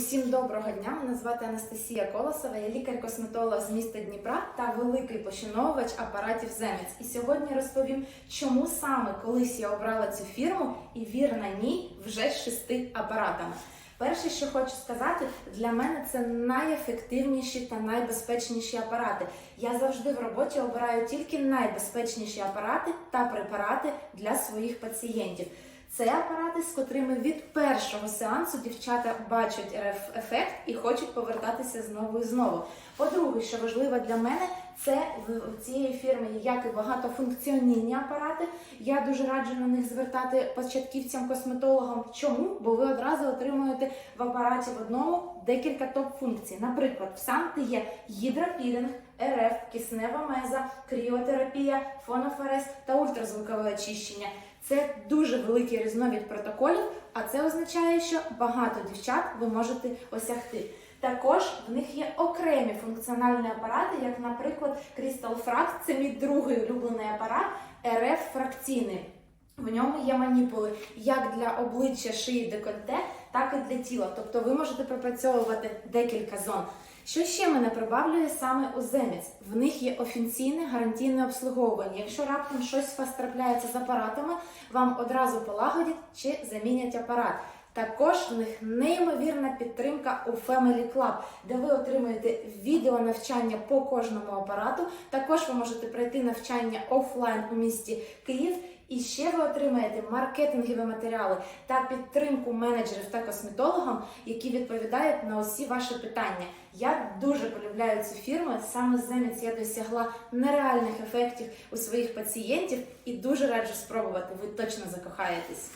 Всім доброго дня! Мене звати Анастасія Колосова, я лікар-косметолог з міста Дніпра та великий пошановувач апаратів Земець. І сьогодні розповім, чому саме колись я обрала цю фірму і вірна ній вже з шести апаратами. Перше, що хочу сказати, для мене це найефективніші та найбезпечніші апарати. Я завжди в роботі обираю тільки найбезпечніші апарати та препарати для своїх пацієнтів. Це апарати, з котрими від першого сеансу дівчата бачать еф- ефект і хочуть повертатися знову і знову. По-друге, що важливо для мене, це в цієї фірми є як і багатофункціональні апарати. Я дуже раджу на них звертати початківцям-косметологам. Чому? Бо ви одразу отримуєте в апараті в одному декілька топ-функцій. Наприклад, в Санти є гідропілінг, РФ, киснева меза, кріотерапія, фонофорез та ультразвукове очищення. Це дуже великий різновид протоколів, а це означає, що багато дівчат ви можете осягти. Також в них є окремі функціональні апарати, як, наприклад, Crystal Fract, це мій другий улюблений апарат, РФ фракційний. В ньому є маніпули як для обличчя шиї декольте, так і для тіла. Тобто ви можете пропрацьовувати декілька зон. Що ще мене прибавлює саме у Земець? В них є офіційне гарантійне обслуговування. Якщо раптом щось вас трапляється з апаратами, вам одразу полагодять чи замінять апарат. Також в них неймовірна підтримка у Family Club, де ви отримуєте відео навчання по кожному апарату. Також ви можете пройти навчання офлайн у місті Київ. І ще ви отримаєте маркетингові матеріали та підтримку менеджерів та косметологам, які відповідають на усі ваші питання. Я дуже полюбляю цю фірму. Саме з Земець я досягла нереальних ефектів у своїх пацієнтів і дуже раджу спробувати. Ви точно закохаєтесь.